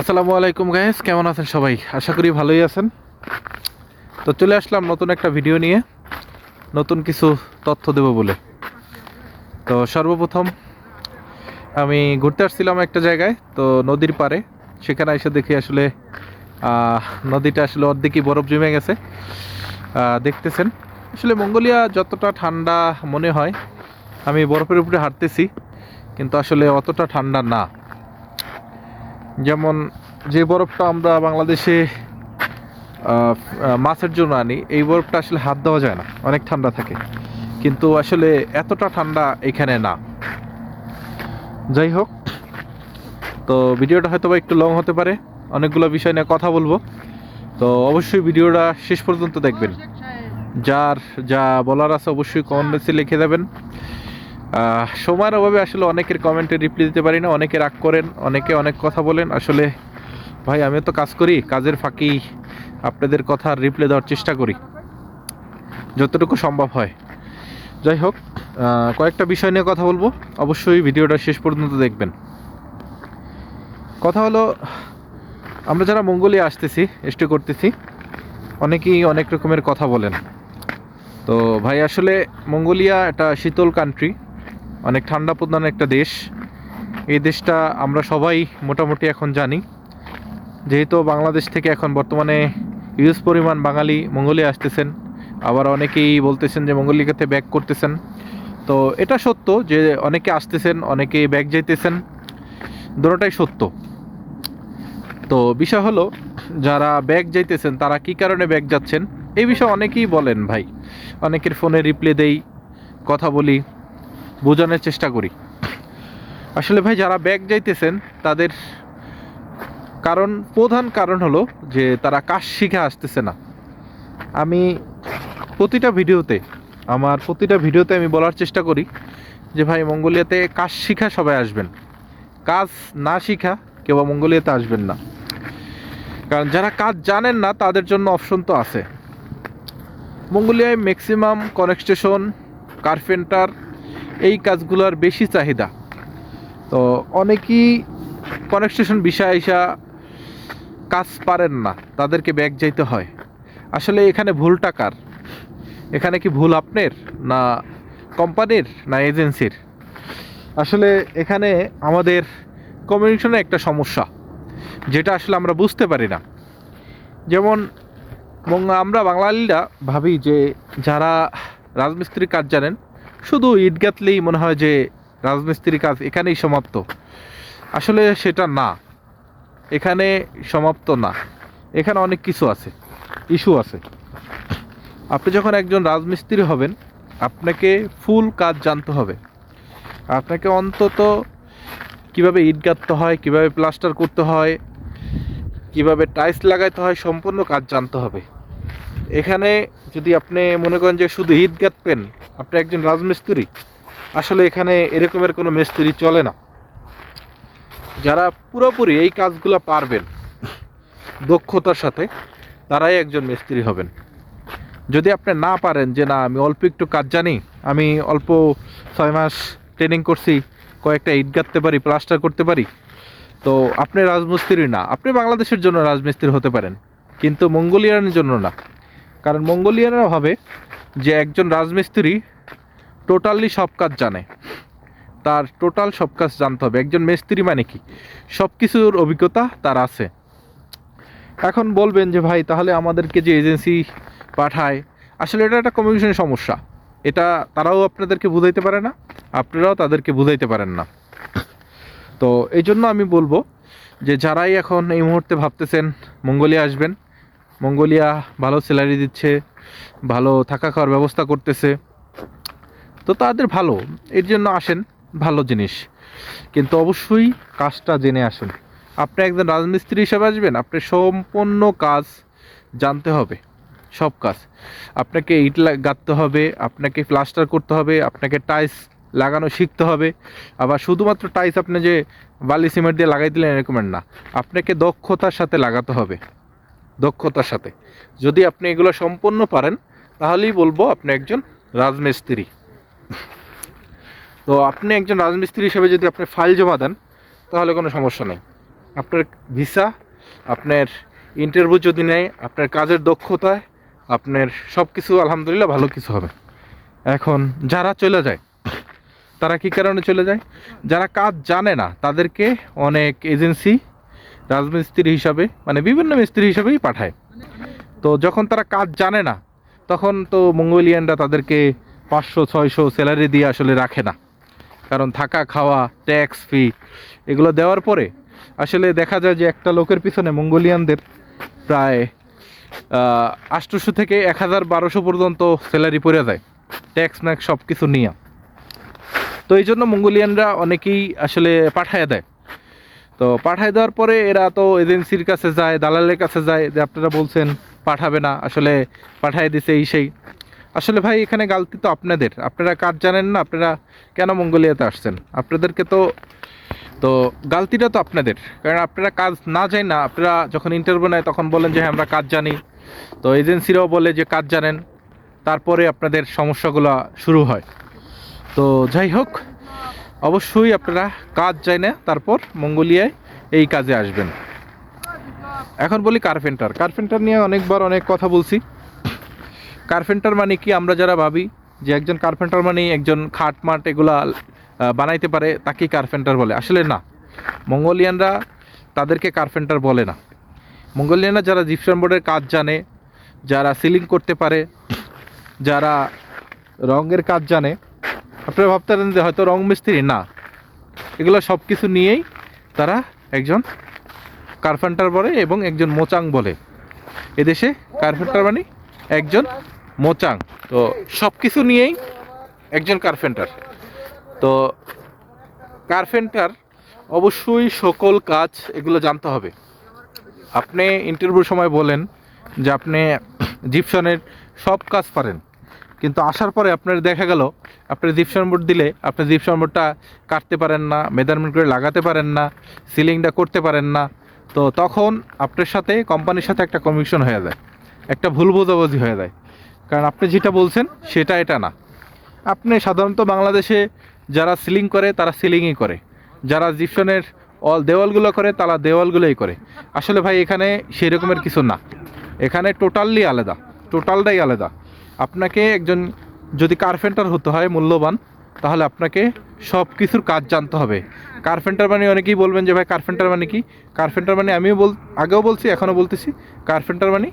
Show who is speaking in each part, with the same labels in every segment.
Speaker 1: আসসালামু আলাইকুম গাইস কেমন আছেন সবাই? আশা করি ভালোই আছেন। তো চলে আসলাম নতুন একটা ভিডিও নিয়ে। নতুন কিছু তথ্য দেব বলে। তো সর্বপ্রথম, আমি ঘুরতে আসছিলাম একটা জায়গায়, তো নদীর পারে সেখানে এসে দেখি আসলে নদীটা আসলে অর্ধেকই বরফ জমে গেছে। দেখতেছেন। আসলে মঙ্গোলিয়া যতটা ঠান্ডা মনে হয়, আমি বরফের উপরে হাঁটতেছি, কিন্তু আসলে অতটা ঠান্ডা না। যেমন যে বরফটা আমরা বাংলাদেশে মাছের জন্য আনি, এই বরফটা আসলে হাত দেওয়া যায় না, অনেক ঠান্ডা থাকে। কিন্তু আসলে এতটা ঠান্ডা এখানে না। যাই হোক, তো ভিডিওটা হয়তো বা একটু লং হতে পারে, অনেকগুলো বিষয় নিয়ে কথা বলব। তো অবশ্যই ভিডিওটা শেষ পর্যন্ত দেখবেন। যার যা বলার আছে অবশ্যই কমেন্টে লিখে দেবেন। সময়ের অভাবে আসলে অনেকের কমেন্টে রিপ্লাই দিতে পারি না, অনেকে রাগ করেন, অনেকে অনেক কথা বলেন। আসলে ভাই, আমিও তো কাজ করি, কাজের ফাঁকি আপনাদের কথার রিপ্লাই দেওয়ার চেষ্টা করি, যতটুকু সম্ভব হয়। যাই হোক কয়েকটা বিষয় নিয়ে কথা বলব। অবশ্যই ভিডিওটা শেষ পর্যন্ত দেখবেন। কথা হলো, আমরা যারা মঙ্গোলিয়া আসতেছি স্টে করতেছি, অনেকেই অনেক রকমের কথা বলেন। তো ভাই, আসলে মঙ্গোলিয়া একটা শীতল কান্ট্রি অনেক ঠান্ডা প্রধান একটা দেশ। এই দেশটা আমরা সবাই মোটামুটি এখন জানি। যেহেতু বাংলাদেশ থেকে এখন বর্তমানে ইউজ পরিমাণ বাঙালি মঙ্গোলিয়া আসতেছেন। আবার অনেকেই বলতেছেন যে মঙ্গোলিয়াতে ব্যাক করতেছেন। তো এটা সত্য যে অনেকে আসতেছেন অনেকে ব্যাক যাইতেছেন। দুটোটাই সত্য। তো বিষয় হলো, যারা ব্যাগ যাইতেছেন, তারা কি কারণে ব্যাগ যাচ্ছেন? এই বিষয়ে অনেকেই বলেন ভাই। অনেকের ফোনে রিপ্লাই দেই, কথা বলি। বোঝানোর চেষ্টা করি। আসলে ভাই, যারা ব্যাগ যাইতেছেন, তাদের কারণ, প্রধান কারণ হলো যে তারা কাজ শিখে আসতেছে না। আমি প্রতিটা ভিডিওতে, আমার প্রতিটা ভিডিওতে আমি বলার চেষ্টা করি যে ভাই, মঙ্গোলিয়াতে কাজ শিখা সবাই আসবেন। কাজ না শিখা কেউ মঙ্গোলিয়াতে আসবেন না। কারণ যারা কাজ জানেন না, তাদের জন্য অপশন তো আছে। মঙ্গোলিয়ায় ম্যাক্সিমাম কনেকস্টেশন কার্পেন্টার এই কাজগুলোর বেশি চাহিদা। তো অনেকেই কনেকস্টেশন বিষয় আইসা কাজ পারেন না, তাদেরকে ব্যাগ যাইতে হয়। আসলে এখানে ভুল টাকার এখানে কি ভুল আপনার না কোম্পানির না এজেন্সির? আসলে এখানে আমাদের কমিউনিকেশনে একটা সমস্যা, যেটা আসলে আমরা বুঝতে পারি না। যেমন আমরা বাঙালিরা ভাবি যে যারা রাজমিস্ত্রির কাজ জানেন শুধু ইট গাঁথলেই মনে হয় যে রাজমিস্ত্রির কাজ এখানেই সমাপ্ত। আসলে সেটা না। এখানে সমাপ্ত না। এখানে অনেক কিছু আছে। ইস্যু আছে। আপনি যখন একজন রাজমিস্ত্রি হবেন, আপনাকে ফুল কাজ জানতে হবে। আপনাকে অন্তত কীভাবে ইট গাঁথতে হয়, কীভাবে প্লাস্টার করতে হয়, কীভাবে টাইলস লাগাইতে হয়, সম্পূর্ণ কাজ জানতে হবে। এখানে যদি আপনি মনে করেন যে শুধু ইট গাঁথবেন আপনি একজন রাজমিস্ত্রি, আসলে এখানে এরকমের কোনো মিস্ত্রি চলে না। যারা পুরোপুরি এই কাজগুলো পারবেন, দক্ষতার সাথে, তারাই একজন মিস্ত্রি হবেন। যদি আপনি না পারেন যে না, আমি অল্প একটু কাজ জানি, আমি অল্প ছয় মাস ট্রেনিং করছি, কয়েকটা ইট গাঁথতে পারি প্লাস্টার করতে পারি, তো আপনি রাজমিস্ত্রি না। আপনি বাংলাদেশের জন্য রাজমিস্ত্রি হতে পারেন, কিন্তু মঙ্গোলিয়ানের জন্য না। কারণ মঙ্গোলিয়ানরা ভাবে যে একজন রাজমিস্ত্রি টোটালি সব কাজ জানে। তার টোটাল সব কাজ জানতে হবে। একজন মিস্ত্রি মানে কি? সব কিছুর অভিজ্ঞতা তার আছে। এখন বলবেন যে, ভাই, তাহলে আমাদেরকে যে এজেন্সি পাঠায়, আসলে এটা একটা কমিউনিকেশনের সমস্যা। এটা তারাও আপনাদেরকে বুঝাইতে পারে না, আপনারাও তাদেরকে বুঝাইতে পারেন না। তো এই জন্য আমি বলব যে, যারাই এখন এই মুহূর্তে ভাবতেছেন মঙ্গোলিয়া আসবেন মঙ্গোলিয়া ভালো স্যালারি দিচ্ছে, ভালো থাকা খাওয়ার ব্যবস্থা করতেছে। তো তাদের ভালো, এর জন্য আসেন, ভালো জিনিস। কিন্তু অবশ্যই কাজটা জেনে আসুন। আপনি একজন রাজমিস্ত্রি হিসেবে আসবেন আপনি সম্পূর্ণ কাজ জানতে হবে, সব কাজ। আপনাকে ইট গাঁথতে হবে, আপনাকে প্লাস্টার করতে হবে, আপনাকে টাইলস লাগানো শিখতে হবে। আবার শুধুমাত্র টাইলস আপনি যে বালি সিমেন্ট দিয়ে লাগাই দিলেন এরকমের না। আপনাকে দক্ষতার সাথে লাগাতে হবে। দক্ষতার সাথে। যদি আপনি এগুলো সম্পন্ন পারেন, তাহলেই বলব আপনি একজন রাজমিস্ত্রি। তো আপনি একজন রাজমিস্ত্রি হিসেবে যদি আপনি ফাইল জমা দেন, তাহলে কোনো সমস্যা নেই। আপনার ভিসা, আপনার ইন্টারভিউ যদি নেয়, আপনার কাজের দক্ষতায়, আপনার সব কিছু আলহামদুলিল্লাহ ভালো কিছু হবে। এখন যারা চলে যায়, তারা কী কারণে চলে যায়? যারা কাজ জানে না, তাদেরকে অনেক এজেন্সি রাজমিস্ত্রি হিসাবে মানে বিভিন্ন মিস্ত্রি হিসাবেই পাঠায়। তো যখন তারা কাজ জানে না, তখন তো মঙ্গোলিয়ানরা তাদেরকে পাঁচশো, ছয়শো স্যালারি দিয়ে আসলে রাখে না। কারণ থাকা, খাওয়া, ট্যাক্স, ফি, এগুলো দেওয়ার পরে আসলে দেখা যায় যে একটা লোকের পিছনে মঙ্গোলিয়ানদের প্রায় আষ্টশো থেকে এক হাজার বারোশো পর্যন্ত স্যালারি পড়ে যায়, ট্যাক্স, ম্যাক্স সব কিছু নিয়ে। তো এই জন্য মঙ্গোলিয়ানরা অনেকেই আসলে পাঠায় দেয়। তো পাঠায় দেওয়ার পরে এরা তো এজেন্সির কাছে যায়, দালালের কাছে যায়, যে আপনারা বলছেন পাঠাবে না, আসলে পাঠায় দিছে এই সেই। আসলে ভাই, এখানে গালতি তো আপনাদের। আপনারা কাজ জানেন না, আপনারা কেন মঙ্গোলিয়াতে আসছেন? আপনাদেরকে তো তো গালতিটা তো আপনাদের। কারণ আপনারা কাজ না যায় না, আপনারা যখন ইন্টারভিউ নেয় তখন বলেন যে হ্যাঁ আমরা কাজ জানি। তো এজেন্সিরাও বলে যে, কাজ জানেন। তারপরে আপনাদের সমস্যাগুলো শুরু হয়। তো যাই হোক অবশ্যই আপনারা কাজ চাই না, তারপর মঙ্গোলিয়ায় এই কাজে আসবেন। এখন বলি কার্পেন্টার কার্পেন্টার নিয়ে অনেকবার অনেক কথা বলছি। কার্পেন্টার মানে কি? আমরা যারা ভাবি যে একজন কার্পেন্টার মানে একজন খাট মাট এগুলা বানাইতে পারে, তাকেই কার্পেন্টার বলে। আসলে না। মঙ্গোলিয়ানরা তাদেরকে কার্পেন্টার বলে না। মঙ্গোলিয়ানরা যারা জিপসাম বোর্ডের কাজ জানে, যারা সিলিং করতে পারে, যারা রঙের কাজ জানে আপনারা ভাবতে পারেন যে হয়তো রং মিস্ত্রি, না। এগুলো সব কিছু নিয়েই তারা একজন কার্পেন্টার বলে এবং একজন মোচাং বলে। এদেশে কার্পেন্টার মানে একজন মোচাং। তো সব কিছু নিয়েই একজন কার্পেন্টার তো কার্পেন্টার অবশ্যই সকল কাজ এগুলো জানতে হবে। আপনি ইন্টারভিউর সময় বলেন যে আপনি জিপসনের সব কাজ পারেন। কিন্তু আসার পরে আপনার দেখা গেল আপনি জিপসন বোর্ড দিলে আপনি জিপসন বোর্ডটা কাটতে পারেন না মেজারমেন্ট করে লাগাতে পারেন না সিলিংটা করতে পারেন না, তো তখন আপনার সাথে কোম্পানির সাথে একটা কমিশন হয়ে যায়, একটা ভুল বোঝাবুঝি হয়ে যায়। কারণ আপনি যেটা বলছেন সেটা এটা না। আপনি সাধারণত বাংলাদেশে যারা সিলিং করে তারা সিলিংই করে। যারা জিপসনের অল দেওয়ালগুলো করে তারা দেওয়ালগুলোই করে। আসলে ভাই এখানে সেই রকমের কিছু না। এখানে টোটালি আলাদা টোটালটাই আলাদা। আপনাকে একজন, যদি কার্পেন্টার হতে হয়, মূল্যবান, তাহলে আপনাকে সব কিছুর কাজ জানতে হবে। কার্পেন্টার মানে অনেকেই বলবেন যে, ভাই কার্পেন্টার মানে কি? কার্পেন্টার মানে আমিও বল, আগেও বলছি এখনও বলতেছি। কার্পেন্টার মানে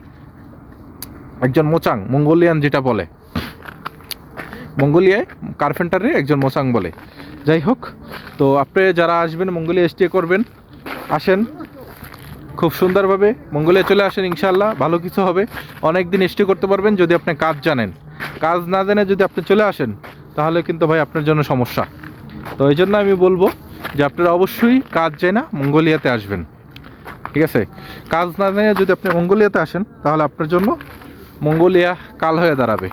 Speaker 1: একজন মোচাং, মঙ্গোলিয়ান যেটা বলে। মঙ্গোলিয়ায় কার্পেন্টারে একজন মোচাং বলে। যাই হোক, তো আপনি যারা আসবেন, মঙ্গোলিয়া স্টে করবেন, আসেন। খুব সুন্দরভাবে মঙ্গোলিয়া চলে আসেন ইনশাল্লাহ ভালো কিছু হবে। অনেক দিন স্টে করতে পারবেন যদি আপনি কাজ জানেন। কাজ না জেনে যদি আপনি চলে আসেন, তাহলে কিন্তু ভাই আপনার জন্য সমস্যা। তো এই জন্য আমি বলব যে আপনারা অবশ্যই কাজ যায় না মঙ্গোলিয়াতে আসবেন। ঠিক আছে? কাজ না জেনে যদি আপনি মঙ্গোলিয়াতে আসেন, তাহলে আপনার জন্য মঙ্গোলিয়া কাল হয়ে দাঁড়াবে।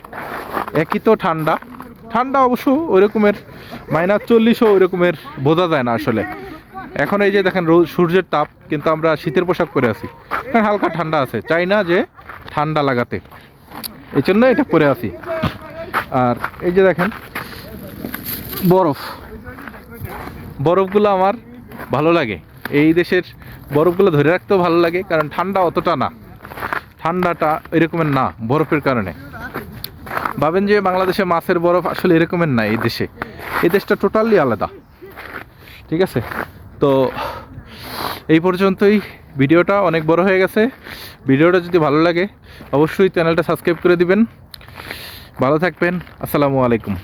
Speaker 1: একই তো ঠান্ডা। ঠান্ডা অবশ্য ওই রকমের মাইনাস চল্লিশও ওই রকমের বোঝা যায় না আসলে। এখন এই যে দেখেন সূর্যের তাপ কিন্তু আমরা শীতের পোশাক পরে আছি। কারণ হালকা ঠান্ডা আছে। চাই না যে ঠান্ডা লাগাতে। এই জন্য এটা পরে আছি। আর এই যে দেখেন, বরফ। বরফগুলো আমার ভালো লাগে। এই দেশের বরফগুলো ধরে রাখতেও ভালো লাগে, কারণ ঠান্ডা অতটা না। ঠান্ডাটা এরকমের না, বরফের কারণে। ভাবেন যে বাংলাদেশে মাছের বরফ আসলে এরকমের না এই দেশে। এই দেশটা টোটালি আলাদা। ঠিক আছে? তো এই পর্যন্তই ভিডিওটা অনেক বড় হয়ে গেছে। ভিডিওটা যদি ভালো লাগে, অবশ্যই চ্যানেলটা সাবস্ক্রাইব করে দিবেন। ভালো থাকবেন। আসসালামু আলাইকুম।